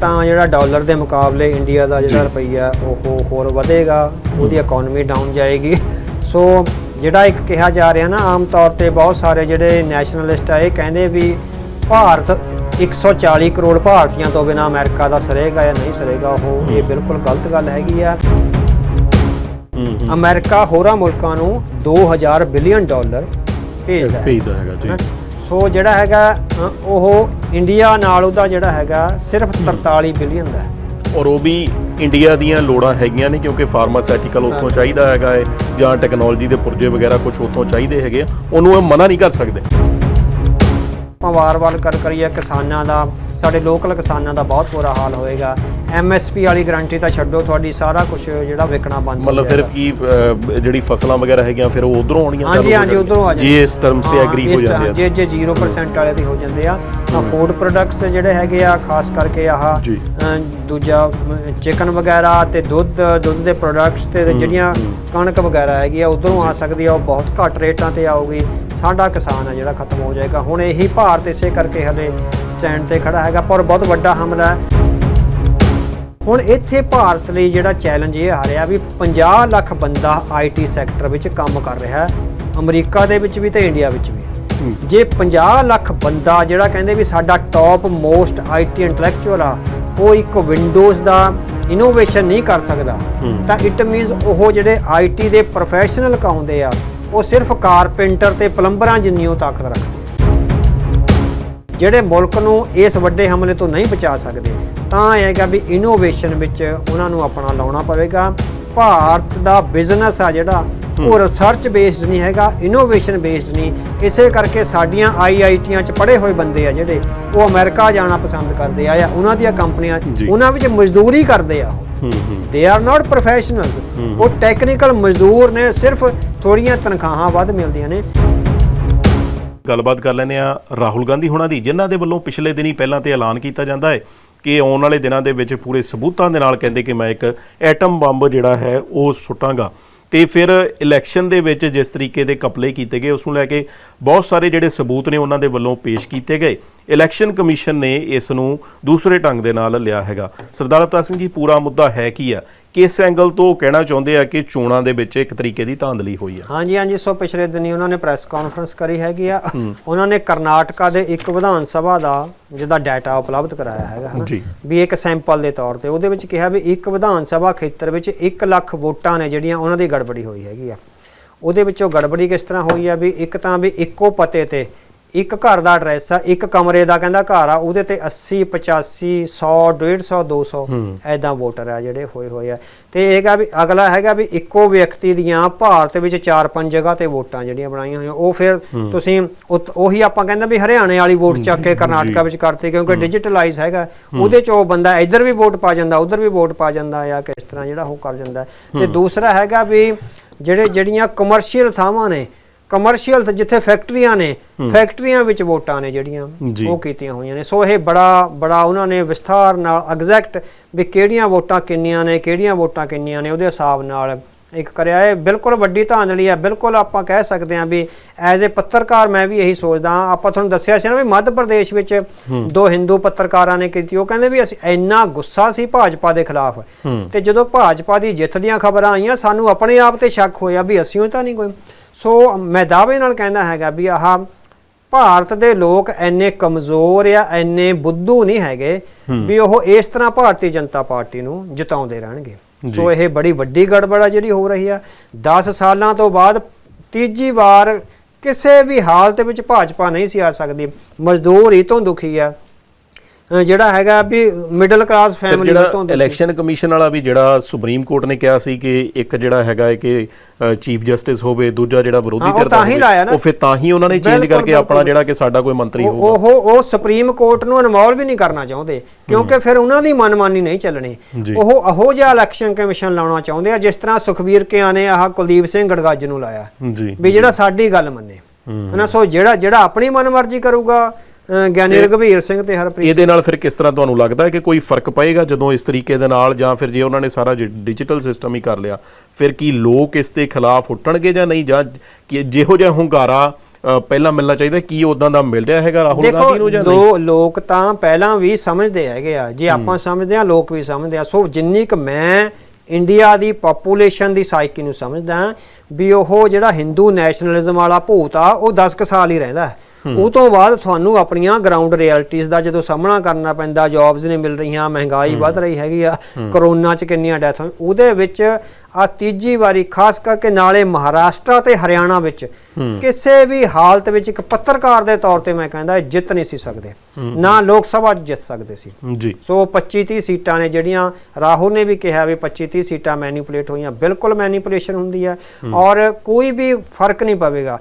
ਤਾਂ ਜਿਹੜਾ ਡਾਲਰ ਦੇ ਮੁਕਾਬਲੇ ਇੰਡੀਆ ਦਾ ਜਿਹੜਾ ਰੁਪਈਆ ਉਹ ਹੋਰ ਵਧੇਗਾ ਉਹਦੀ ਇਕਨੋਮੀ ਡਾਊਨ ਜਾਏਗੀ। ਸੋ ਜਿਹੜਾ ਇੱਕ ਕਿਹਾ ਜਾ ਰਿਹਾ ਨਾ ਆਮ ਤੌਰ ਤੇ ਬਹੁਤ ਸਾਰੇ ਜਿਹੜੇ ਨੈਸ਼ਨਲਿਸਟ ਆ ਇਹ ਕਹਿੰਦੇ ਵੀ ਭਾਰਤ 140 ਕਰੋੜ ਭਾਰਤੀਆਂ ਤੋਂ ਬਿਨਾ ਅਮਰੀਕਾ ਦਾ ਸਰੇਗਾ ਜਾਂ ਨਹੀਂ ਸਰੇਗਾ ਉਹ ਇਹ ਬਿਲਕੁਲ ਗਲਤ ਗੱਲ ਹੈਗੀ ਆ। ਅਮਰੀਕਾ ਹੋਰਾਂ ਮੁਲਕਾਂ ਨੂੰ 2000 ਬਿਲੀਅਨ ਡਾਲਰ ਭੇਜਦਾ ਹੈ। ਭੇਜਦਾ ਹੈਗਾ ਜੀ। ਸੋ ਜਿਹੜਾ ਹੈਗਾ ਉਹ ਇੰਡੀਆ ਨਾਲ ਉਹਦਾ ਜਿਹੜਾ ਹੈਗਾ ਸਿਰਫ 43 ਬਿਲੀਅਨ ਦਾ ਔਰ ਉਹ ਵੀ ਇੰਡੀਆ ਦੀਆਂ ਲੋੜਾਂ ਹੈਗੀਆਂ ਨੇ ਕਿਉਂਕਿ ਫਾਰਮਾਸਿਊਟੀਕਲ ਉੱਥੋਂ ਚਾਹੀਦਾ ਹੈਗਾ ਹੈ ਜਾਂ ਟੈਕਨੋਲੋਜੀ ਦੇ ਪੁਰਜੇ ਵਗੈਰਾ ਕੁਝ ਉੱਥੋਂ ਚਾਹੀਦੇ ਹੈਗੇ ਉਹਨੂੰ ਇਹ ਮਨਾ ਨਹੀਂ ਕਰ ਸਕਦੇ। ਆਪਾਂ ਵਾਰ-ਵਾਰ ਕਰ ਕਰੀਏ ਕਿਸਾਨਾਂ ਦਾ ਸਾਡੇ ਲੋਕਲ ਕਿਸਾਨਾਂ ਦਾ ਬਹੁਤ ਬੁਰਾ ਹਾਲ ਹੋਏਗਾ। ਐਮਐਸਪੀ ਵਾਲੀ ਗਾਰੰਟੀ ਤਾਂ ਛੱਡੋ ਤੁਹਾਡੀ ਸਾਰਾ ਕੁਝ ਜਿਹੜਾ ਵਿਕਣਾ ਬੰਦ ਮਤਲਬ ਫਿਰ। ਕੀ ਜਿਹੜੀ ਫਸਲਾਂ ਵਗੈਰਾ ਹੈਗੀਆਂ ਫਿਰ ਉਹ ਉਧਰੋਂ ਆਉਣੀਆਂ ਹਾਂਜੀ ਹਾਂਜੀ ਉਧਰੋਂ ਆ ਜੀ ਇਸ ਟਰਮਸ ਤੇ ਐਗਰੀ ਹੋ ਜਾਂਦੇ ਆ। ਜੇ ਜੇ 0% ਵਾਲੇ ਦੀ ਹੋ ਜਾਂਦੇ ਆ ਤਾਂ ਫੂਡ ਪ੍ਰੋਡਕਟਸ ਜਿਹੜੇ ਹੈਗੇ ਆ ਖਾਸ ਕਰਕੇ ਆਹ ਜੀ। ਅ, ਦੂਜਾ ਚਿਕਨ ਵਗੈਰਾ ਤੇ ਦੁੱਧ ਦੁੱਧ ਦੇ ਪ੍ਰੋਡਕਟਸ ਤੇ ਜਿਹੜੀਆਂ ਕਣਕ ਵਗੈਰਾ ਹੈਗੀ ਆ ਉਧਰੋਂ ਆ ਸਕਦੀ ਆ ਉਹ ਬਹੁਤ ਘੱਟ ਰੇਟਾਂ ਤੇ ਆਊਗੀ। ਸਾਡਾ ਕਿਸਾਨ ਆ ਜਿਹੜਾ ਖਤਮ ਹੋ ਜਾਏਗਾ। ਹੁਣ ਇਹੀ ਭਾਰਤ ਇਸੇ ਕਰਕੇ ਹਲੇ ਸਟੈਂਡ ਤੇ ਖੜਾ ਹੈਗਾ ਪਰ ਬਹੁਤ ਵੱਡਾ ਹਮਲਾ ਹੈ। ਹੁਣ ਇੱਥੇ ਭਾਰਤ ਲਈ ਜਿਹੜਾ ਚੈਲੰਜ ਇਹ ਆ ਰਿਹਾ ਵੀ 50 ਲੱਖ ਬੰਦਾ ਆਈਟੀ ਸੈਕਟਰ ਵਿੱਚ ਕੰਮ ਕਰ ਰਿਹਾ ਹੈ। ਅਮਰੀਕਾ ਦੇ ਵਿੱਚ ਵੀ ਤੇ ਇੰਡੀਆ ਵਿੱਚ ਵੀ। ਜੇ 50 ਲੱਖ ਬੰਦਾ ਜਿਹੜਾ ਕਹਿੰਦੇ ਵੀ ਸਾਡਾ ਟੌਪ ਮੋਸਟ ਆਈਟੀ ਇੰਟੈਲੈਕਚੁਅਲ ਆ ਉਹ ਇੱਕ ਵਿੰਡੋਜ਼ ਦਾ ਇਨੋਵੇਸ਼ਨ ਨਹੀਂ ਕਰ ਸਕਦਾ ਤਾਂ ਇਟ ਮੀਨਸ ਉਹ ਜਿਹੜੇ ਆਈਟੀ ਦੇ ਪ੍ਰੋਫੈਸ਼ਨਲ ਕਹਾਉਂਦੇ ਆ ਉਹ ਸਿਰਫ ਕਾਰਪੈਂਟਰ ਤੇ ਪਲੰਬਰਾਂ ਜਿੰਨੀ ਉਹ ਤਾਕਤ ਰੱਖਦੇ ਜਿਹੜੇ ਮੁਲਕ ਨੂੰ ਇਸ ਵੱਡੇ ਹਮਲੇ ਤੋਂ ਨਹੀਂ ਬਚਾ ਸਕਦੇ ਤਾਂ ਇਹ ਹੈਗਾ ਵੀ ਇਨੋਵੇਸ਼ਨ ਵਿੱਚ ਉਹਨਾਂ ਨੂੰ ਆਪਣਾ ਲਾਉਣਾ ਪਵੇਗਾ। ਭਾਰਤ ਦਾ ਬਿਜ਼ਨਸ ਆ ਜਿਹੜਾ ਉਹ ਰਿਸਰਚ ਬੇਸਡ ਨਹੀਂ ਹੈਗਾ ਇਨੋਵੇਸ਼ਨ ਬੇਸਡ ਨਹੀਂ। ਇਸੇ ਕਰਕੇ ਸਾਡੀਆਂ ਆਈਆਈਟੀਆਂ ਚ ਪੜ੍ਹੇ ਹੋਏ ਬੰਦੇ ਆ ਜਿਹੜੇ ਉਹ ਅਮਰੀਕਾ ਜਾਣਾ ਪਸੰਦ ਕਰਦੇ ਆ ਜਾਂ ਉਹਨਾਂ ਦੀਆਂ ਕੰਪਨੀਆਂ। ਉਹਨਾਂ ਵਿੱਚ ਮਜ਼ਦੂਰੀ ਕਰਦੇ ਆ ਦੇ ਆਰ ਨਾਟ ਪ੍ਰੋਫੈਸ਼ਨਲਸ ਉਹ ਟੈਕਨੀਕਲ ਮਜ਼ਦੂਰ ਨੇ ਸਿਰਫ ਥੋੜੀਆਂ ਤਨਖਾਹਾਂ ਵੱਧ ਮਿਲਦੀਆਂ ਨੇ। ਗੱਲਬਾਤ ਕਰ ਲੈਂਦੇ ਆ ਰਾਹੁਲ ਗਾਂਧੀ ਹੁਣਾਂ ਦੀ ਜਿਨ੍ਹਾਂ ਦੇ ਵੱਲੋਂ ਪਿਛਲੇ ਦਿਨੀ ਪਹਿਲਾਂ ਤੇ ਐਲਾਨ ਕੀਤਾ ਜਾਂਦਾ ਹੈ। ਕਿ ਆਉਣ ਵਾਲੇ ਦਿਨਾਂ ਦੇ ਵਿੱਚ ਪੂਰੇ ਸਬੂਤਾਂ ਦੇ ਨਾਲ ਕਹਿੰਦੇ ਕਿ ਮੈਂ ਇੱਕ ਐਟਮ ਬੰਬ ਜਿਹੜਾ ਹੈ ਉਹ ਸੁੱਟਾਂਗਾ। ਤੇ ਫਿਰ ਇਲੈਕਸ਼ਨ ਦੇ ਵਿੱਚ ਜਿਸ ਤਰੀਕੇ ਦੇ ਕਪਲੇ ਕੀਤੇ ਗਏ, ਉਸ ਨੂੰ ਲੈ ਕੇ ਬਹੁਤ ਸਾਰੇ ਜਿਹੜੇ ਸਬੂਤ ਨੇ ਉਹਨਾਂ ਦੇ ਵੱਲੋਂ ਪੇਸ਼ ਕੀਤੇ ਗਏ। ਇਲੈਕਸ਼ਨ ਕਮਿਸ਼ਨ ਨੇ ਇਸ ਨੂੰ ਦੂਸਰੇ ਢੰਗ ਦੇ ਨਾਲ ਲਿਆ ਹੈਗਾ। ਸਰਦਾਰ ਅਵਤਾਰ ਸਿੰਘ ਜੀ ਪੂਰਾ ਮੁੱਦਾ ਹੈ ਕੀ ਆ? ਕਿਸ ਐਂਗਲ ਤੋਂ ਕਹਿਣਾ ਚਾਹੁੰਦੇ ਆ ਕਿ ਚੋਣਾਂ ਦੇ ਵਿੱਚ ਇੱਕ ਤਰੀਕੇ ਦੀ ਧਾਂਦਲੀ ਹੋਈ ਆ? ਹਾਂਜੀ ਹਾਂਜੀ ਸੋ ਪਿਛਲੇ ਦਿਨੀ ਉਹਨਾਂ ਨੇ ਪ੍ਰੈਸ ਕਾਨਫਰੰਸ ਕਰੀ ਹੈਗੀ ਆ। ਉਹਨਾਂ ਨੇ ਕਰਨਾਟਕਾ ਦੇ ਇੱਕ ਵਿਧਾਨ ਸਭਾ ਦਾ ਜਿਹਦਾ ਡਾਟਾ ਉਪਲਬਧ ਕਰਾਇਆ ਹੈਗਾ ਹਨਾ। ਵੀ ਇੱਕ ਸੈਂਪਲ ਦੇ ਤੌਰ ਤੇ ਉਹਦੇ ਵਿੱਚ ਕਿਹਾ ਵੀ ਇੱਕ ਵਿਧਾਨ ਸਭਾ ਖੇਤਰ ਵਿੱਚ 1 ਲੱਖ ਵੋਟਾਂ ਨੇ ਜਿਹੜੀਆਂ ਉਹਨਾਂ ਦੀ ਗੜਬੜੀ ਹੋਈ ਹੈਗੀ ਆ। ਉਹਦੇ ਵਿੱਚੋਂ ਗੜਬੜੀ ਕਿਸ ਤਰ੍ਹਾਂ ਹੋਈ ਆ ਵੀ ਇੱਕ ਤਾਂ ਵੀ ਇੱਕੋ ਪਤੇ ਤੇ ਇੱਕ ਘਰ ਦਾ ਐਡਰੈਸ ਆ ਇੱਕ ਕਮਰੇ ਦਾ ਕਹਿੰਦਾ ਘਰ ਆ ਉਹਦੇ ਤੇ 80 85 100 150 200 ਐਦਾਂ ਵੋਟਰ ਆ ਜਿਹੜੇ ਹੋਏ ਹੋਏ ਆ। ਤੇ ਇਹ ਹੈਗਾ ਵੀ ਅਗਲਾ ਹੈਗਾ ਵੀ ਇੱਕੋ ਵਿਅਕਤੀ ਦੀਆਂ ਭਾਰਤ ਵਿੱਚ 4-5 ਜਗ੍ਹਾ ਤੇ ਵੋਟਾਂ ਜਿਹੜੀਆਂ ਬਣਾਈਆਂ ਹੋਈਆਂ ਉਹ ਫਿਰ ਤੁਸੀਂ ਉਹੀ ਆਪਾਂ ਕਹਿੰਦੇ ਵੀ ਹਰਿਆਣੇ ਵਾਲੀ ਵੋਟ ਚੱਕ ਕੇ ਕਰਨਾਟਕਾ ਵਿੱਚ ਕਰਤੀ ਕਿਉਂਕਿ ਡਿਜੀਟਲਾਈਜ਼ ਹੈਗਾ। ਉਹਦੇ ਚ ਉਹ ਬੰਦਾ ਇੱਧਰ ਵੀ ਵੋਟ ਪਾ ਜਾਂਦਾ ਉੱਧਰ ਵੀ ਵੋਟ ਪਾ ਜਾਂਦਾ ਆ ਕਿਸ ਤਰ੍ਹਾਂ ਜਿਹੜਾ ਉਹ ਕਰ ਜਾਂਦਾ। ਤੇ ਦੂਸਰਾ ਹੈਗਾ ਵੀ ਜਿਹੜੇ ਜਿਹੜੀਆਂ ਕਮਰਸ਼ੀਅਲ ਥਾਵਾਂ ਨੇ ਕਮਰਸ਼ੀਅਲ ਜਿੱਥੇ ਫੈਕਟਰੀਆਂ ਨੇ ਫੈਕਟਰੀਆਂ ਵਿੱਚ ਵੋਟਾਂ ਨੇ ਜਿਹੜੀਆਂ। ਉਹ ਕੀਤੀਆਂ ਹੋਈਆਂ ਨੇ। ਸੋ ਇਹ ਬੜਾ ਬੜਾ ਉਹਨਾਂ ਨੇ ਵਿਸਥਾਰ ਨਾਲ ਐਗਜ਼ੈਕਟ ਵੀ ਕਿਹੜੀਆਂ ਵੋਟਾਂ ਕਿੰਨੀਆਂ ਨੇ ਕਿਹੜੀਆਂ ਵੋਟਾਂ ਕਿੰਨੀਆਂ ਨੇ ਉਹਦੇ ਹਿਸਾਬ ਨਾਲ ਇੱਕ ਕਰਿਆ ਇਹ। ਬਿਲਕੁਲ ਵੱਡੀ ਧਾਂਦਲੀ ਹੈ। ਬਿਲਕੁਲ ਆਪਾਂ ਕਹਿ ਸਕਦੇ ਹਾਂ ਵੀ ਐਜ਼ ਅ ਪੱਤਰਕਾਰ ਮੈਂ ਵੀ ਇਹੀ ਸੋਚਦਾ ਹਾਂ। ਆਪਾਂ ਤੁਹਾਨੂੰ ਦੱਸਿਆ ਸੀ ਨਾ ਵੀ ਮੱਧ ਪ੍ਰਦੇਸ਼ ਵਿੱਚ ਦੋ ਹਿੰਦੂ ਪੱਤਰਕਾਰਾਂ ਨੇ ਕੀਤੀ। ਉਹ ਕਹਿੰਦੇ ਵੀ ਅਸੀਂ ਇੰਨਾ ਗੁੱਸਾ ਸੀ ਭਾਜਪਾ ਦੇ ਖਿਲਾਫ। ਤੇ ਜਦੋਂ ਭਾਜਪਾ ਦੀ ਜਿੱਤ ਦੀਆਂ ਖਬਰਾਂ ਆਈਆਂ ਸਾਨੂੰ ਆਪਣੇ ਆਪ ਤੇ ਸ਼ੱਕ ਹੋਇਆ ਵੀ ਅਸੀਂ ਉਹ ਤਾਂ ਨਹੀਂ ਕੋਈ। ਸੋ ਮੈਂ ਦਾਅਵੇ ਨਾਲ ਕਹਿੰਦਾ ਹੈਗਾ ਵੀ ਆਹ ਭਾਰਤ ਦੇ ਲੋਕ ਐਨੇ ਕਮਜ਼ੋਰ ਆ ਐਨੇ ਬੁੱਧੂ ਨਹੀਂ ਹੈਗੇ ਵੀ ਉਹ ਇਸ ਤਰ੍ਹਾਂ ਭਾਰਤੀ ਜਨਤਾ ਪਾਰਟੀ ਨੂੰ ਜਿਤਾਉਂਦੇ ਰਹਿਣਗੇ। ਸੋ ਇਹ ਬੜੀ ਵੱਡੀ ਗੜਬੜ ਆ ਜਿਹੜੀ ਹੋ ਰਹੀ ਆ। 10 ਸਾਲਾਂ ਤੋਂ ਬਾਅਦ ਤੀਜੀ ਵਾਰ ਕਿਸੇ ਵੀ ਹਾਲਤ ਵਿੱਚ ਭਾਜਪਾ ਨਹੀਂ ਸੀ ਆ ਸਕਦੀ। ਮਜ਼ਦੂਰ ਹੀ ਤੋਂ ਦੁਖੀ ਆ। ਜਿਹੜਾ ਹੈਗਾ ਵੀ ਮਿਡਲ ਕਲਾਸ ਫੈਮਿਲੀ ਜਿਹੜਾ ਤੋਂ ਇਲੈਕਸ਼ਨ ਕਮਿਸ਼ਨ ਵਾਲਾ ਵੀ ਜਿਹੜਾ ਸੁਪਰੀਮ ਕੋਰਟ ਨੇ ਕਿਹਾ ਸੀ ਕਿ ਇੱਕ ਜਿਹੜਾ ਹੈਗਾ ਹੈ ਕਿ ਚੀਫ ਜਸਟਿਸ ਹੋਵੇ ਦੂਜਾ ਜਿਹੜਾ ਵਿਰੋਧੀ ਉਹ ਧਿਰ ਦਾ ਹੋਵੇ। ਉਹ ਫਿਰ ਤਾਂ ਹੀ ਉਹਨਾਂ ਨੇ ਚੇਂਜ ਕਰਕੇ ਆਪਣਾ। ਜਿਹੜਾ ਕਿ ਸਾਡਾ ਕੋਈ ਮੰਤਰੀ ਉਹ ਹੋਊਗਾ। ਉਹ ਉਹ ਸੁਪਰੀਮ ਕੋਰਟ ਨੂੰ ਇਨਵੋਲਵ ਵੀ ਨਹੀਂ ਕਰਨਾ ਚਾਹੁੰਦੇ ਕਿਉਂਕਿ ਫਿਰ ਉਹਨਾਂ ਦੀ ਮਨਮਾਨੀ ਨਹੀਂ ਚੱਲਣੀ। ਉਹ ਅਹੋ ਜਿਹਾ ਇਲੈਕਸ਼ਨ ਕਮਿਸ਼ਨ ਲਾਉਣਾ ਚਾਹੁੰਦੇ ਆ ਜਿਸ ਤਰ੍ਹਾਂ ਸੁਖਬੀਰ ਕਿਆਂ ਨੇ ਆਹ ਕੁਲਦੀਪ ਸਿੰਘ ਗੜਗੱਜ ਨੂੰ ਲਾਇਆ। ਵੀ ਜਿਹੜਾ ਸਾਡੀ ਗੱਲ ਮੰਨੇ। ਹਨਾ ਸੋ ਜਿਹੜਾ ਜਿਹੜਾ ਆਪਣੀ ਮਨਮਰਜ਼ੀ ਕਰੂਗਾ ਗਿਆਨੀ ਰਘਵੀਰ ਸਿੰਘ ਤੇ ਹਰਪ੍ਰੀਤ ਇਹਦੇ ਨਾਲ ਫਿਰ ਕਿਸ ਤਰ੍ਹਾਂ ਤੁਹਾਨੂੰ ਲੱਗਦਾ ਹੈ ਕਿ ਕੋਈ ਫ਼ਰਕ ਪਏਗਾ ਜਦੋਂ ਇਸ ਤਰੀਕੇ ਦੇ ਨਾਲ ਜਾਂ ਫਿਰ ਜੇ ਉਹਨਾਂ ਨੇ ਸਾਰਾ ਡਿਜੀਟਲ ਸਿਸਟਮ ਹੀ ਕਰ ਲਿਆ ਫਿਰ ਕੀ ਲੋਕ ਇਸ ਦੇ ਖਿਲਾਫ ਉੱਠਣਗੇ ਜਾਂ ਨਹੀਂ? ਜਾਂ ਕਿ ਜਿਹੋ ਜਿਹਾ ਹੁੰਗਾਰਾ ਪਹਿਲਾਂ ਮਿਲਣਾ ਚਾਹੀਦਾ ਕੀ ਉਦਾਂ ਦਾ ਮਿਲ ਰਿਹਾ ਹੈਗਾ ਰਾਹੁਲ ਦੇਖੋ ਗਾਂਧੀ ਨੂੰ ਜਾਂ ਨਹੀਂ? ਲੋ ਲੋਕ ਤਾਂ ਪਹਿਲਾਂ ਵੀ ਸਮਝਦੇ ਹੈਗੇ ਆ। ਜੇ ਆਪਾਂ ਸਮਝਦੇ ਆ ਲੋਕ ਵੀ ਸਮਝਦੇ ਆ। ਸੋ ਜਿੰਨੀ ਕੁ ਮੈਂ ਇੰਡੀਆ ਦੀ ਪੋਪੂਲੇਸ਼ਨ ਦੀ ਸਾਈਕੀ ਨੂੰ ਸਮਝਦਾ ਵੀ ਉਹ ਜਿਹੜਾ ਹਿੰਦੂ ਨੈਸ਼ਨਲਿਜ਼ਮ ਵਾਲਾ ਭੂਤ ਆ ਉਹ 10 ਕੁ ਸਾਲ ਹੀ ਰਹਿੰਦਾ ਹੈ। ਉਹ ਤੋਂ ਬਾਅਦ ਤੁਹਾਨੂੰ ਆਪਣੀਆਂ ਗਰਾਊਂਡ ਰਿਐਲਿਟੀਜ਼ ਦਾ ਜਦੋਂ ਸਾਹਮਣਾ ਕਰਨਾ ਪੈਂਦਾ ਜੌਬਸ ਨਹੀਂ ਮਿਲ ਰਹੀਆਂ ਮਹਿੰਗਾਈ ਵੱਧ ਰਹੀ ਹੈਗੀ ਆ ਕਰੋਨਾ ਚ ਕਿੰਨੀਆਂ ਡੈਥ ਹੋਈ ਉਹਦੇ ਵਿੱਚ ਆ ਤੀਜੀ ਵਾਰੀ ਖਾਸ ਕਰਕੇ ਨਾਲੇ ਮਹਾਰਾਸ਼ਟਰ ਤੇ ਹਰਿਆਣਾ ਵਿੱਚ ਕਿਸੇ ਵੀ ਹਾਲਤ ਵਿੱਚ ਇੱਕ ਪੱਤਰਕਾਰ ਦੇ ਤੌਰ ਤੇ ਮੈਂ ਕਹਿੰਦਾ ਜਿੱਤ ਨਹੀਂ ਸੀ ਸਕਦੇ। ਨਾ ਲੋਕ ਸਭਾ 'ਚ ਜਿੱਤ ਸਕਦੇ ਸੀ। ਜੀ। ਸੋ 25 30 ਸੀਟਾਂ ਨੇ ਜਿਹੜੀਆਂ ਰਾਹੁਲ ਨੇ ਵੀ ਕਿਹਾ ਵੀ 25 30 ਸੀਟਾਂ ਮੈਨੀਪੂਲੇਟ ਹੋਈਆਂ। ਬਿਲਕੁਲ ਮੈਨੀਪੂਲੇਸ਼ਨ ਹੁੰਦੀ ਹੈ। ਔਰ ਕੋਈ ਵੀ ਫ਼ਰਕ ਨਹੀਂ ਪਵੇਗਾ।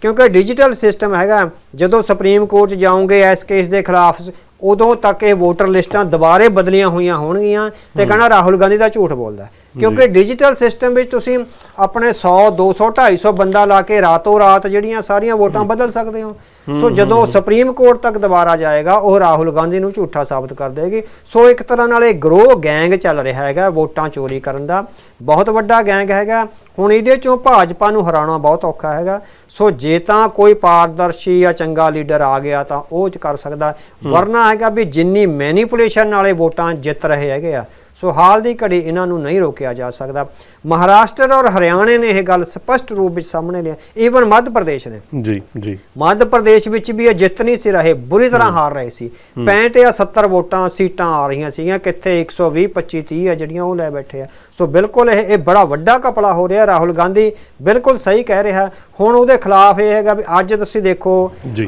ਕਿਉਂਕਿ ਡਿਜੀਟਲ ਸਿਸਟਮ ਹੈਗਾ ਜਦੋਂ ਸੁਪਰੀਮ ਕੋਰਟ 'ਚ ਜਾਓਗੇ ਇਸ ਕੇਸ ਦੇ ਖਿਲਾਫ ਉਦੋਂ ਤੱਕ ਇਹ ਵੋਟਰ ਲਿਸਟਾਂ ਦੁਬਾਰੇ ਬਦਲੀਆਂ ਹੋਈਆਂ ਹੋਣਗੀਆਂ ਤੇ ਕਹਣਾ ਰਾਹੁਲ ਗਾਂਧੀ ਦਾ ਝੂਠ ਬੋਲਦਾ। ਕਿਉਂਕਿ ਡਿਜੀਟਲ ਸਿਸਟਮ ਵਿੱਚ ਤੁਸੀਂ ਆਪਣੇ 100 200 250 ਬੰਦਾ ਲਾ ਕੇ ਰਾਤੋਂ ਰਾਤ ਜਿਹੜੀਆਂ ਸਾਰੀਆਂ ਵੋਟਾਂ ਬਦਲ ਸਕਦੇ ਹੋ। ਸੋ ਜਦੋਂ ਸੁਪਰੀਮ ਕੋਰਟ ਤੱਕ ਦੁਬਾਰਾ ਜਾਏਗਾ ਉਹ ਰਾਹੁਲ ਗਾਂਧੀ ਨੂੰ ਝੂਠਾ ਸਾਬਤ ਕਰ ਦੇਗੀ। ਸੋ ਇੱਕ ਤਰ੍ਹਾਂ ਨਾਲ ਇਹ ਗਰੋਹ ਗੈਂਗ ਚੱਲ ਰਿਹਾ ਹੈਗਾ ਵੋਟਾਂ ਚੋਰੀ ਕਰਨ ਦਾ। ਬਹੁਤ ਵੱਡਾ ਗੈਂਗ ਹੈਗਾ। ਹੁਣ ਇਹਦੇ ਚੋਂ ਭਾਜਪਾ ਨੂੰ ਹਰਾਉਣਾ ਬਹੁਤ ਔਖਾ ਹੈਗਾ। ਸੋ ਜੇ ਤਾਂ ਕੋਈ ਪਾਰਦਰਸ਼ੀ ਜਾਂ ਚੰਗਾ ਲੀਡਰ ਆ ਗਿਆ ਤਾਂ ਉਹ ਚ ਕਰ ਸਕਦਾ। ਵਰਨਾ ਹੈਗਾ ਵੀ ਜਿੰਨੀ ਮੈਨੀਪੂਲੇਸ਼ਨ ਨਾਲੇ ਵੋਟਾਂ ਜਿੱਤ ਰਹੇ ਹੈਗੇ ਆ ਸੋ ਹਾਲ ਦੀ ਘੜੀ ਇਹਨਾਂ ਨੂੰ ਨਹੀਂ ਰੋਕਿਆ ਜਾ ਸਕਦਾ। ਮਹਾਰਾਸ਼ਟਰ ਔਰ ਹਰਿਆਣੇ ਨੇ ਇਹ ਗੱਲ ਸਪਸ਼ਟ ਰੂਪ ਵਿੱਚ ਸਾਹਮਣੇ ਲਿਆ। ਈਵਨ ਮੱਧ ਪ੍ਰਦੇਸ਼ ਨੇ। ਜੀ ਜੀ। ਮੱਧ ਪ੍ਰਦੇਸ਼ ਵਿੱਚ ਵੀ ਇਹ ਜਿੱਤ ਨਹੀਂ ਸੀ ਰਹੇ ਬੁਰੀ ਤਰ੍ਹਾਂ ਹਾਰ ਰਹੇ ਸੀ। 65 ਜਾਂ 70 ਵੋਟਾਂ ਸੀਟਾਂ ਆ ਰਹੀਆਂ ਸੀਗੀਆਂ ਕਿੱਥੇ 120 25 30 ਆ ਜਿਹੜੀਆਂ ਉਹ ਲੈ ਬੈਠੇ ਆ। ਸੋ ਬਿਲਕੁਲ ਇਹ ਇਹ ਬੜਾ ਵੱਡਾ ਕਪੜਾ ਹੋ ਰਿਹਾ। ਰਾਹੁਲ ਗਾਂਧੀ ਬਿਲਕੁਲ ਸਹੀ ਕਹਿ ਰਿਹਾ। ਹੁਣ ਉਹਦੇ ਖਿਲਾਫ ਇਹ ਹੈਗਾ ਵੀ ਅੱਜ ਤੁਸੀਂ ਦੇਖੋ।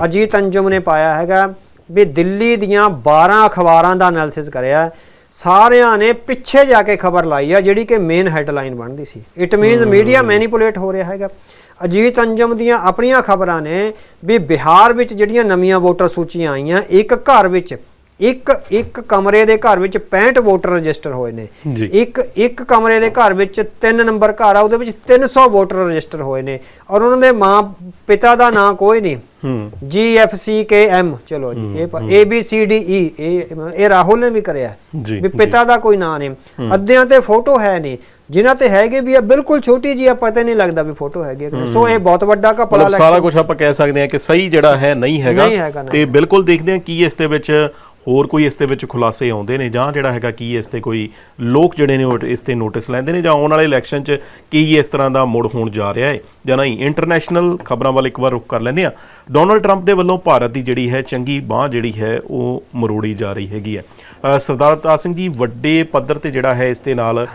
ਅਜੀਤ ਅੰਜੁਮ ਨੇ ਪਾਇਆ ਹੈਗਾ ਵੀ ਦਿੱਲੀ ਦੀਆਂ 12 ਅਖਬਾਰਾਂ ਦਾ ਐਨਾਲਿਸਿਸ ਕਰਿਆ। ਸਾਰਿਆਂ ਨੇ ਪਿੱਛੇ ਜਾ ਕੇ ਖਬਰ ਲਾਈ ਆ ਜਿਹੜੀ ਕਿ ਮੇਨ ਹੈਡਲਾਈਨ ਬਣਦੀ ਸੀ। ਇਟ ਮੀਨਸ ਮੀਡੀਆ ਮੈਨੀਪੂਲੇਟ ਹੋ ਰਿਹਾ ਹੈਗਾ। ਅਜੀਤ ਅੰਜਮ ਦੀਆਂ ਆਪਣੀਆਂ ਖਬਰਾਂ ਨੇ ਵੀ ਬਿਹਾਰ ਵਿੱਚ ਜਿਹੜੀਆਂ ਨਵੀਆਂ ਵੋਟਰ ਸੂਚੀਆਂ ਆਈਆਂ ਇੱਕ ਘਰ ਵਿੱਚ ਇੱਕ ਇੱਕ ਕਮਰੇ ਦੇ ਘਰ ਵਿੱਚ 65 ਵੋਟਰ ਰਜਿਸਟਰ ਹੋਏ ਨੇ। ਇੱਕ ਇੱਕ ਕਮਰੇ ਦੇ ਘਰ ਵਿੱਚ 3 ਨੰਬਰ ਘਰ ਆ ਉਹਦੇ ਵਿੱਚ 300 ਵੋਟਰ ਰਜਿਸਟਰ ਹੋਏ ਨੇ। ਔਰ ਉਹਨਾਂ ਦੇ ਮਾਂ ਪਿਤਾ ਦਾ ਨਾਂ ਕੋਈ ਨਹੀਂ। ਹੂੰ। ਜੀ ਐਫ ਸੀ ਕੇ ਐਮ ਚਲੋ ਜੀ ਇਹ A B C D E ਇਹ ਇਹ ਰਾਹੁਲ ਨੇ ਵੀ ਕਰਿਆ। ਵੀ ਪਿਤਾ ਦਾ ਕੋਈ ਨਾਂ ਨਹੀਂ। ਅੱਧਿਆਂ ਤੇ ਫੋਟੋ ਹੈ ਨਹੀਂ। ਜਿਨ੍ਹਾਂ ਤੇ ਹੈਗੇ ਵੀ ਆ ਬਿਲਕੁਲ ਛੋਟੀ ਜੀ ਆ ਪਤਾ ਨਹੀਂ ਲੱਗਦਾ ਵੀ ਫੋਟੋ ਹੈਗੀ ਕਿ। ਸੋ ਇਹ ਬਹੁਤ ਵੱਡਾ ਕਪੜਾ ਮਤਲਬ ਸਾਰਾ ਕੁਝ ਆਪਾਂ ਕਹਿ ਸਕਦੇ ਹਾਂ ਕਿ ਸਹੀ ਜਿਹੜਾ ਹੈ ਨਹੀਂ ਹੈਗਾ। ਤੇ ਬਿਲਕੁਲ ਦੇਖਦੇ ਹਾਂ ਕੀ ਇਸ ਦੇ ਵਿੱਚ ਹੋਰ ਕੋਈ ਇਸ ਦੇ ਵਿੱਚ ਖੁਲਾਸੇ ਆਉਂਦੇ ਨੇ? ਜਾਂ ਜਿਹੜਾ ਹੈਗਾ ਕੀ ਇਸ ਤੇ ਕੋਈ ਲੋਕ ਜਿਹੜੇ ਨੇ ਉਹ ਇਸ ਤੇ ਨੋਟਿਸ ਲੈਂਦੇ ਨੇ? ਜਾਂ ਆਉਣ ਵਾਲੇ ਇਲੈਕਸ਼ਨ 'ਚ ਕੀ ਇਸ ਤਰ੍ਹਾਂ ਦਾ ਮੁੜ ਹੋਣ ਜਾ ਰਿਹਾ ਹੈ? ਜਾਂ ਨਹੀਂ ਇੰਟਰਨੈਸ਼ਨਲ ਖਬਰਾਂ ਵੱਲ ਇੱਕ ਵਾਰ ਰੁਕ ਕਰ ਲੈਂਦੇ ਆ ਡੋਨਲਡ ਟਰੰਪ ਦੇ ਵੱਲੋਂ ਭਾਰਤ ਦੀ ਜਿਹੜੀ ਹੈ ਚੰਗੀ ਬਾਹ ਜਿਹੜੀ ਹੈ, ਉਹ ਮਰੋੜੀ ਜਾ ਰਹੀ ਹੈਗੀ ਹੈ। ਸਰਦਾਰ ਪ੍ਰਤਾਪ ਸਿੰਘ ਜੀ, ਵੱਡੇ ਪੱਧਰ ਤੇ ਜਿਹੜਾ ਹੈ ਇਸ ਦੇ ਨਾਲ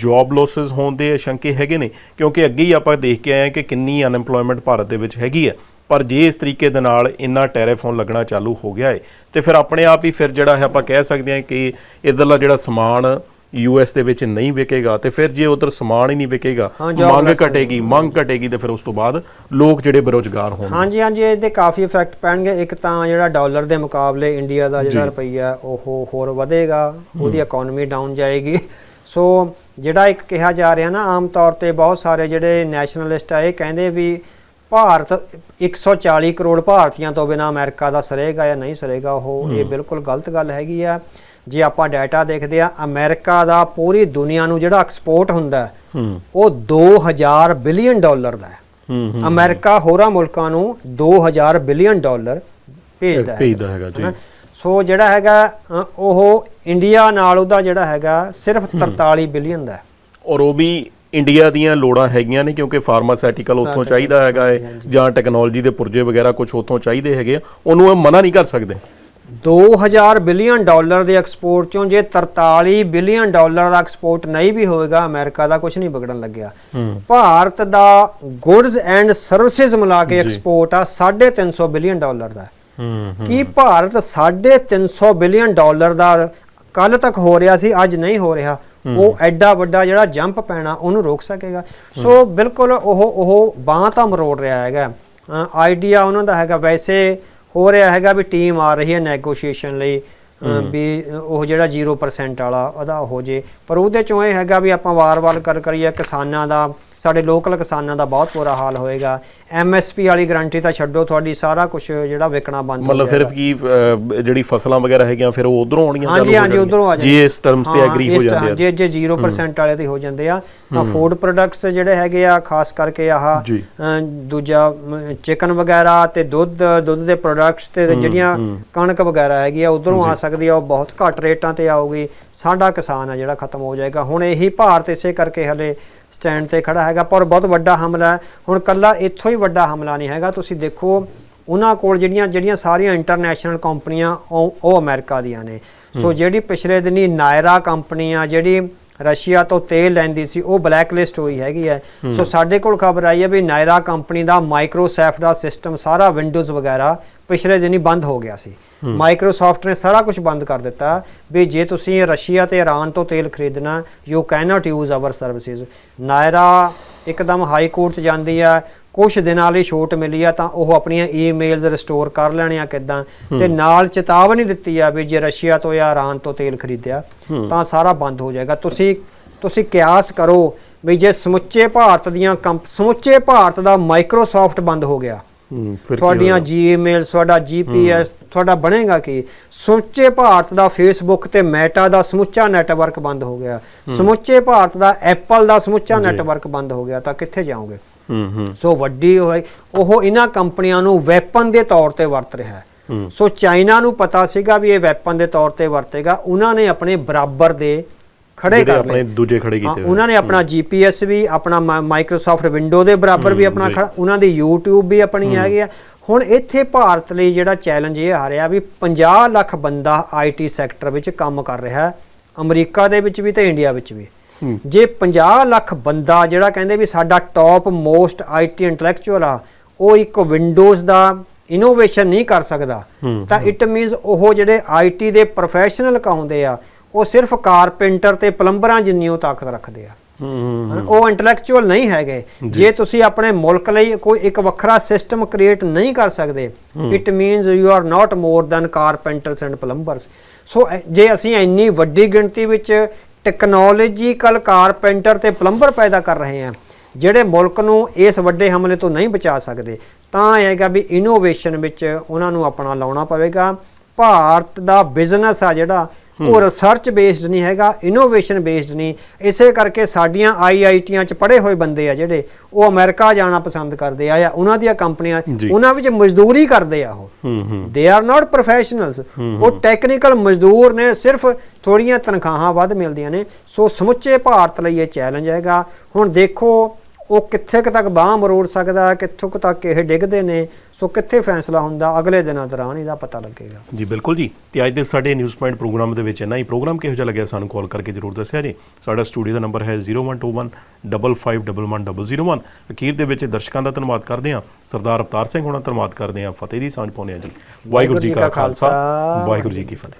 ਜੌਬ ਲੋਸਸ ਹੋਣ ਦੇ ਸ਼ੰਕੇ ਹੈਗੇ ਨੇ? ਕਿਉਂਕਿ ਅੱਗੇ ਹੀ ਆਪਾਂ ਦੇਖ ਕੇ ਆਏ ਹਾਂ ਕਿ ਕਿੰਨੀ ਅਨਐਮਪਲੋਇਮੈਂਟ ਭਾਰਤ ਦੇ ਵਿੱਚ ਹੈਗੀ ਹੈ। ਪਰ ਜੇ ਇਸ ਤਰੀਕੇ ਦੇ ਨਾਲ ਇੰਨਾ ਟੈਰਿਫ ਹੋਣ ਲੱਗਣਾ ਚਾਲੂ ਹੋ ਗਿਆ ਹੈ ਤੇ ਫਿਰ ਆਪਣੇ ਆਪ ਹੀ ਫਿਰ ਜਿਹੜਾ ਹੈ ਆਪਾਂ ਕਹਿ ਸਕਦੇ ਹਾਂ ਕਿ ਇਧਰਲਾ ਜਿਹੜਾ ਸਮਾਨ ਯੂਐਸ ਦੇ ਵਿੱਚ ਨਹੀਂ ਵਿਕੇਗਾ ਤੇ ਫਿਰ ਜੇ ਉਧਰ ਸਮਾਨ ਹੀ ਨਹੀਂ ਵਿਕੇਗਾ ਮੰਗ ਘਟੇਗੀ ਮੰਗ ਘਟੇਗੀ ਤੇ ਫਿਰ ਉਸ ਤੋਂ ਬਾਅਦ ਲੋਕ ਜਿਹੜੇ ਬੇਰੋਜ਼ਗਾਰ ਹੋਣਗੇ। ਹਾਂਜੀ ਹਾਂਜੀ ਇਹਦੇ ਕਾਫੀ ਇਫੈਕਟ ਪੈਣਗੇ। ਇੱਕ ਤਾਂ ਜਿਹੜਾ ਡਾਲਰ ਦੇ ਮੁਕਾਬਲੇ ਇੰਡੀਆ ਦਾ ਜਿਹੜਾ। ਰੁਪਈਆ ਉਹ ਹੋਰ ਵਧੇਗਾ ਉਹਦੀ ਇਕਨੋਮੀ ਡਾਊਨ ਜਾਏਗੀ। ਸੋ ਜਿਹੜਾ ਇੱਕ ਕਿਹਾ ਜਾ ਰਿਹਾ ਨਾ ਆਮ ਤੌਰ ਤੇ ਬਹੁਤ ਸਾਰੇ ਜਿਹੜੇ ਨੈਸ਼ਨਲਿਸਟ ਆ ਇਹ ਕਹਿੰਦੇ ਵੀ ਭਾਰਤ 140 ਕਰੋੜ ਭਾਰਤੀਆਂ ਤੋਂ ਬਿਨਾ ਅਮਰੀਕਾ ਦਾ ਸਰੇਗਾ ਜਾਂ ਨਹੀਂ ਸਰੇਗਾ ਉਹ ਇਹ ਬਿਲਕੁਲ ਗਲਤ ਗੱਲ ਹੈਗੀ ਆ। ਜੇ ਆਪਾਂ ਡਾਟਾ ਦੇਖਦੇ ਆ ਅਮਰੀਕਾ ਦਾ ਪੂਰੀ ਦੁਨੀਆ ਨੂੰ ਜਿਹੜਾ ਐਕਸਪੋਰਟ ਹੁੰਦਾ ਉਹ 2000 ਬਿਲੀਅਨ ਡਾਲਰ ਦਾ ਹੈ। ਅਮਰੀਕਾ ਹੋਰਾਂ ਮੁਲਕਾਂ ਨੂੰ 2000 ਬਿਲੀਅਨ ਡਾਲਰ ਭੇਜਦਾ ਹੈ ਭੇਜਦਾ ਹੈਗਾ ਜੀ? ਸੋ ਜਿਹੜਾ ਹੈਗਾ ਉਹ ਇੰਡੀਆ ਨਾਲ ਉਹਦਾ ਜਿਹੜਾ ਹੈਗਾ ਸਿਰਫ 43 ਬਿਲੀਅਨ ਦਾ ਹੈ। ਔਰ ਉਹ ਵੀ ਇੰਡੀਆ ਦੀਆਂ ਲੋੜਾਂ ਹੈਗੀਆਂ ਨੇ ਕਿਉਂਕਿ ਫਾਰਮਾਸਿਊਟੀਕਲ ਉੱਥੋਂ ਚਾਹੀਦਾ ਹੈਗਾ ਹੈ ਜਾਂ ਟੈਕਨੋਲੋਜੀ ਦੇ ਪੁਰਜੇ ਵਗੈਰਾ ਕੁਝ ਉੱਥੋਂ ਚਾਹੀਦੇ ਹੈਗੇ ਉਹਨੂੰ ਇਹ ਮਨਾ ਨਹੀਂ ਕਰ ਸਕਦੇ। 2000 ਬਿਲੀਅਨ ਡਾਲਰ ਦੇ ਐਕਸਪੋਰਟ ਚੋਂ ਜੇ 43 ਬਿਲੀਅਨ ਡਾਲਰ ਦਾ ਐਕਸਪੋਰਟ ਨਹੀਂ ਵੀ ਹੋਏਗਾ ਅਮਰੀਕਾ ਦਾ ਕੁਝ ਨਹੀਂ ਵਿਗੜਨ ਲੱਗਿਆ। ਭਾਰਤ ਦਾ ਗੁੱਡਸ ਐਂਡ ਸਰਵਿਸਿਜ਼ ਮਿਲਾ ਕੇ ਐਕਸਪੋਰਟ ਆ 350 ਬਿਲੀਅਨ ਡਾਲਰ ਦਾ। ਕੀ ਭਾਰਤ 350 ਬਿਲੀਅਨ ਡਾਲਰ ਦਾ ਕੱਲ ਤੱਕ ਹੋ ਰਿਹਾ ਸੀ ਅੱਜ ਨਹੀਂ ਹੋ ਰਿਹਾ। ਉਹ ਐਡਾ ਵੱਡਾ ਜਿਹੜਾ ਜੰਪ ਪੈਣਾ ਉਹਨੂੰ ਰੋਕ ਸਕੇਗਾ। ਸੋ ਬਿਲਕੁਲ ਉਹ ਉਹ ਬਾਹ ਤਾਂ ਮਰੋੜ ਰਿਹਾ ਹੈਗਾ। ਆਈਡੀਆ ਉਹਨਾਂ ਦਾ ਹੈਗਾ। ਵੈਸੇ ਹੋ ਰਿਹਾ ਹੈਗਾ ਵੀ ਟੀਮ ਆ ਰਹੀ ਹੈ ਨੈਗੋਸ਼ੀਏਸ਼ਨ ਲਈ। ਵੀ ਉਹ ਜਿਹੜਾ 0% ਵਾਲਾ ਉਹਦਾ ਹੋ ਜੇ। ਪਰ ਉਹਦੇ ਚੋਂ ਇਹ ਹੈਗਾ ਵੀ ਆਪਾਂ ਵਾਰ-ਵਾਰ ਕਰ ਕਰੀਏ ਕਿਸਾਨਾਂ ਦਾ ਸਾਡੇ ਲੋਕਲ ਕਿਸਾਨਾਂ ਦਾ ਬਹੁਤ ਬੁਰਾ ਹਾਲ ਹੋਏਗਾ। ਐਮਐਸਪੀ ਵਾਲੀ ਗਾਰੰਟੀ ਤਾਂ ਛੱਡੋ ਤੁਹਾਡੀ ਸਾਰਾ ਕੁਝ ਜਿਹੜਾ ਵਿਕਣਾ ਬੰਦ ਹੋ ਮਤਲਬ ਫਿਰ ਕੀ ਜਿਹੜੀ ਫਸਲਾਂ ਵਗੈਰਾ ਹੈਗੀਆਂ ਫਿਰ ਉਹ ਉਧਰੋਂ ਆਉਣੀਆਂ ਹਾਂਜੀ ਹੋ ਹਾਂਜੀ ਜਾਣਗੀਆਂ? ਉਧਰੋਂ ਆ ਜੀ ਇਸ ਟਰਮਸ ਤੇ ਐਗਰੀ ਹੋ ਜਾਂਦੇ ਆ। ਜੇ ਜੇ 0% ਵਾਲੇ ਤੇ ਹੋ ਜਾਂਦੇ ਆ ਤਾਂ ਫੂਡ ਪ੍ਰੋਡਕਟਸ ਜਿਹੜੇ ਹੈਗੇ ਆ ਖਾਸ ਕਰਕੇ ਆਹ ਦੂਜਾ ਚਿਕਨ ਵਗੈਰਾ ਤੇ ਦੁੱਧ ਦੁੱਧ ਦੇ ਪ੍ਰੋਡਕਟਸ ਤੇ ਜਿਹੜੀਆਂ ਕਣਕ ਵਗੈਰਾ ਹੈਗੀ ਆ ਉਧਰੋਂ ਆ ਸਕਦੀ ਆ ਉਹ ਬਹੁਤ ਘੱਟ ਰੇਟਾਂ ਤੇ ਆਊਗੀ। ਸਾਡਾ ਕਿਸਾਨ ਆ ਜਿਹੜਾ ਖਤਮ ਹੋ ਜਾਏਗਾ। ਹੁਣ ਇਹੀ ਭਾਰਤ ਇਸੇ ਕਰਕੇ ਹਲੇ ਸਟੈਂਡ ਤੇ ਖੜਾ ਹੈਗਾ ਪਰ ਬਹੁਤ ਵੱਡਾ ਹਮਲਾ ਹੈ। ਹੁਣ ਕੱਲਾ ਇੱਥੋਂ ਹੀ ਵੱਡਾ ਹਮਲਾ ਨਹੀਂ ਹੈਗਾ। ਤੁਸੀਂ ਦੇਖੋ ਉਹਨਾਂ ਕੋਲ ਜਿਹੜੀਆਂ ਜਿਹੜੀਆਂ ਸਾਰੀਆਂ ਇੰਟਰਨੈਸ਼ਨਲ ਕੰਪਨੀਆਂ ਉਹ ਅਮਰੀਕਾ ਦੀਆਂ ਨੇ। ਸੋ ਜਿਹੜੀ ਪਿਛਲੇ ਦਿਨੀ ਨਾਇਰਾ ਕੰਪਨੀ ਆ ਜਿਹੜੀ ਰਸ਼ੀਆ ਤੋਂ ਤੇਲ ਲੈਂਦੀ ਸੀ ਉਹ ਬਲੈਕ ਲਿਸਟ ਹੋਈ ਹੈਗੀ ਹੈ। ਸੋ ਸਾਡੇ ਕੋਲ ਖਬਰ ਆਈ ਹੈ ਵੀ ਨਾਇਰਾ ਕੰਪਨੀ ਦਾ ਮਾਈਕਰੋਸਾਫਟ ਦਾ ਸਿਸਟਮ ਸਾਰਾ ਵਿੰਡੋਜ਼ ਵਗੈਰਾ ਪਿਛਲੇ ਦਿਨੀ ਬੰਦ ਹੋ ਗਿਆ ਸੀ। ਮਾਈਕਰੋਸਾਫਟ ਨੇ ਸਾਰਾ ਕੁਝ ਬੰਦ ਕਰ ਦਿੱਤਾ ਵੀ ਜੇ ਤੁਸੀਂ ਰਸ਼ੀਆ ਤੇ ਇਰਾਨ ਤੋਂ ਤੇਲ ਖਰੀਦਣਾ you cannot use our services Nayara ਇੱਕਦਮ ਹਾਈ ਕੋਰਟ 'ਚ ਜਾਂਦੀ ਆ ਕੁਝ ਦਿਨਾਂ ਲਈ ਛੋਟ ਮਿਲੀ ਆ ਤਾਂ ਉਹ ਆਪਣੀਆਂ ਈਮੇਲਸ ਰਿਸਟੋਰ ਕਰ ਲੈਣੀਆਂ ਕਿਦਾਂ? ਤੇ ਨਾਲ ਚੇਤਾਵਨੀ ਦਿੱਤੀ ਆ ਵੀ ਜੇ ਰਸ਼ੀਆ ਤੋਂ ਜਾਂ ਇਰਾਨ ਤੋਂ ਤੇਲ ਖਰੀਦਿਆ ਤਾਂ ਸਾਰਾ ਬੰਦ ਹੋ ਜਾਏਗਾ। ਤੁਸੀਂ ਤੁਸੀਂ ਕਿਆਸ ਕਰੋ ਵੀ ਜੇ ਸਮੁੱਚੇ ਭਾਰਤ ਦੀਆਂ ਸਮੁੱਚੇ ਭਾਰਤ ਦਾ ਮਾਈਕਰੋਸਾਫਟ ਬੰਦ ਹੋ ਗਿਆ। ਤੁਹਾਡੀਆਂ? ਜੀਮੇਲ ਤੁਹਾਡਾ ਜੀਪੀਐਸ ਤੁਹਾਡਾ ਬਣੇਗਾ ਕੀ? ਸਮੁੱਚੇ ਭਾਰਤ ਦਾ ਫੇਸਬੁੱਕ ਤੇ ਮੈਟਾ ਦਾ ਸਮੁੱਚਾ ਨੈਟਵਰਕ ਬੰਦ ਹੋ ਗਿਆ। ਸਮੁੱਚੇ ਭਾਰਤ ਦਾ ਐਪਲ ਦਾ ਸਮੁੱਚਾ ਨੈਟਵਰਕ ਬੰਦ ਹੋ ਗਿਆ ਤਾਂ ਕਿੱਥੇ ਜਾਓਗੇ? ਹੂੰ ਹੂੰ। ਸੋ ਵੱਡੀ ਹੋਏ ਉਹ ਇਹਨਾਂ ਕੰਪਨੀਆਂ ਨੂੰ ਵੈਪਨ ਦੇ ਤੌਰ ਤੇ ਵਰਤ ਰਿਹਾ ਹੈ। ਸੋ ਚਾਈਨਾ ਨੂੰ ਪਤਾ ਸੀਗਾ ਵੀ ਇਹ ਵੈਪਨ ਦੇ ਤੌਰ ਤੇ ਵਰਤੇਗਾ ਉਹਨਾਂ ਨੇ ਆਪਣੇ ਬਰਾਬਰ ਦੇ ਖੜੇ ਕਰ ਆਪਣੇ ਦੂਜੇ ਖੜੇ ਕੀਤੇ ਉਹਨਾਂ ਨੇ ਆਪਣਾ ਜੀਪੀਐਸ ਵੀ ਆਪਣਾ ਮਾਈਕਰੋਸਾਫਟ ਵਿੰਡੋ ਦੇ ਬਰਾਬਰ ਵੀ ਆਪਣਾ। ਖੜਾ ਉਹਨਾਂ ਦੀ YouTube ਵੀ ਆਪਣੀ ਹੈਗੀ ਆ। ਹੁਣ ਇੱਥੇ ਭਾਰਤ ਲਈ ਜਿਹੜਾ ਚੈਲੰਜ ਇਹ ਆ ਰਿਹਾ ਵੀ 50 ਲੱਖ ਬੰਦਾ ਆਈਟੀ ਸੈਕਟਰ ਵਿੱਚ ਕੰਮ ਕਰ ਰਿਹਾ ਹੈ। ਅਮਰੀਕਾ ਦੇ ਵਿੱਚ ਵੀ ਤੇ ਇੰਡੀਆ ਵਿੱਚ ਵੀ। ਜੇ 50 ਲੱਖ ਬੰਦਾ ਜਿਹੜਾ ਕਹਿੰਦੇ ਵੀ ਸਾਡਾ ਟੌਪ ਮੋਸਟ ਆਈਟੀ ਇੰਟੈਲੈਕਚੁਅਲ ਆ ਉਹ ਇੱਕ ਵਿੰਡੋਜ਼ ਦਾ ਇਨੋਵੇਸ਼ਨ ਨਹੀਂ ਕਰ ਸਕਦਾ ਤਾਂ ਇਟ ਮੀਨਸ ਉਹ ਜਿਹੜੇ ਆਈਟੀ ਦੇ ਪ੍ਰੋਫੈਸ਼ਨਲ ਕਹਾਉਂਦੇ ਆ ਉਹ ਸਿਰਫ ਕਾਰਪੈਂਟਰ ਤੇ ਪਲੰਬਰਾਂ ਜਿੰਨੀ ਉਹ ਤਾਕਤ ਰੱਖਦੇ ਆ? ਉਹ ਇੰਟੈਲੈਕਚੁਅਲ ਨਹੀਂ ਹੈਗੇ। ਜੇ। ਤੁਸੀਂ ਆਪਣੇ ਮੁਲਕ ਲਈ ਕੋਈ ਇੱਕ ਵੱਖਰਾ ਸਿਸਟਮ ਕ੍ਰੀਏਟ ਨਹੀਂ ਕਰ ਸਕਦੇ it means you are not more than carpenters and plumbers so ਜੇ ਅਸੀਂ ਇੰਨੀ ਵੱਡੀ ਗਿਣਤੀ ਵਿੱਚ ਟੈਕਨੋਲੋਜੀਕਲ ਕਾਰਪੈਂਟਰ ਤੇ ਪਲੰਬਰ ਪੈਦਾ ਕਰ ਰਹੇ ਹਾਂ ਜਿਹੜੇ ਮੁਲਕ ਨੂੰ ਇਸ ਵੱਡੇ ਹਮਲੇ ਤੋਂ ਨਹੀਂ ਬਚਾ ਸਕਦੇ ਤਾਂ ਇਹ ਹੈਗਾ ਵੀ ਇਨੋਵੇਸ਼ਨ ਵਿੱਚ ਉਹਨਾਂ ਨੂੰ ਆਪਣਾ ਲਾਉਣਾ ਪਵੇਗਾ। ਭਾਰਤ ਦਾ ਬਿਜ਼ਨਸ ਆ ਜਿਹੜਾ ਉਹ ਰਿਸਰਚ ਬੇਸਡ ਨਹੀਂ ਹੈਗਾ ਇਨੋਵੇਸ਼ਨ ਬੇਸਡ ਨਹੀਂ। ਇਸੇ ਕਰਕੇ ਸਾਡੀਆਂ ਆਈਆਈਟੀਆਂ ਚ ਪੜ੍ਹੇ ਹੋਏ ਬੰਦੇ ਆ ਜਿਹੜੇ ਉਹ ਅਮਰੀਕਾ ਜਾਣਾ ਪਸੰਦ ਕਰਦੇ ਆ ਜਾਂ ਉਹਨਾਂ ਦੀਆਂ ਕੰਪਨੀਆਂ। ਉਹਨਾਂ ਵਿੱਚ ਮਜ਼ਦੂਰੀ ਕਰਦੇ ਆ ਉਹ। ਹੂੰ ਹੂੰ। ਦੇ ਆਰ ਨਾਟ ਪ੍ਰੋਫੈਸ਼ਨਲਸ ਉਹ ਟੈਕਨੀਕਲ ਮਜ਼ਦੂਰ ਨੇ ਸਿਰਫ ਥੋੜੀਆਂ ਤਨਖਾਹਾਂ ਵੱਧ ਮਿਲਦੀਆਂ ਨੇ। ਸੋ ਸਮੁੱਚੇ ਭਾਰਤ ਲਈ ਇਹ ਚੈਲੰਜ ਹੈਗਾ। ਹੁਣ ਦੇਖੋ ਉਹ ਕਿੱਥੇ ਕੁ ਤੱਕ ਬਾਹ ਮਰੋੜ ਸਕਦਾ ਹੈ, ਕਿੱਥੋਂ ਕੁ ਤੱਕ ਇਹ ਡਿੱਗਦੇ ਨੇ ਸੋ ਕਿੱਥੇ ਫੈਸਲਾ ਹੁੰਦਾ ਅਗਲੇ ਦਿਨਾਂ ਦੌਰਾਨ ਇਹਦਾ ਪਤਾ ਲੱਗੇਗਾ। ਜੀ ਬਿਲਕੁਲ ਜੀ। ਤੇ ਅੱਜ ਦੇ ਸਾਡੇ ਨਿਊਜ਼ ਪੁਆਇੰਟ ਪ੍ਰੋਗਰਾਮ ਦੇ ਵਿੱਚ ਇੰਨਾ ਹੀ ਪ੍ਰੋਗਰਾਮ ਕਿਹੋ ਜਿਹਾ ਲੱਗਿਆ ਸਾਨੂੰ ਕਾਲ ਕਰਕੇ ਜਰੂਰ ਦੱਸਿਆ ਜੀ। ਸਾਡਾ ਸਟੂਡੀਓ ਦਾ ਨੰਬਰ ਹੈ 0121 551101 ਅਖੀਰ ਦੇ ਵਿੱਚ ਦਰਸ਼ਕਾਂ ਦਾ ਧੰਨਵਾਦ ਕਰਦੇ ਹਾਂ। ਸਰਦਾਰ ਅਵਤਾਰ ਸਿੰਘ ਹੋਣਾ ਧੰਨਵਾਦ ਕਰਦੇ ਹਾਂ। ਫਤਿਹ ਦੀ ਸਾਂਝ ਪਾਉਂਦੇ ਹਾਂ ਜੀ। ਵਾਹਿਗੁਰੂ ਜੀ ਕਾ ਖਾਲਸਾ। ਵਾਹਿਗੁਰੂ ਜੀ ਕੀ ਫਤਿਹ।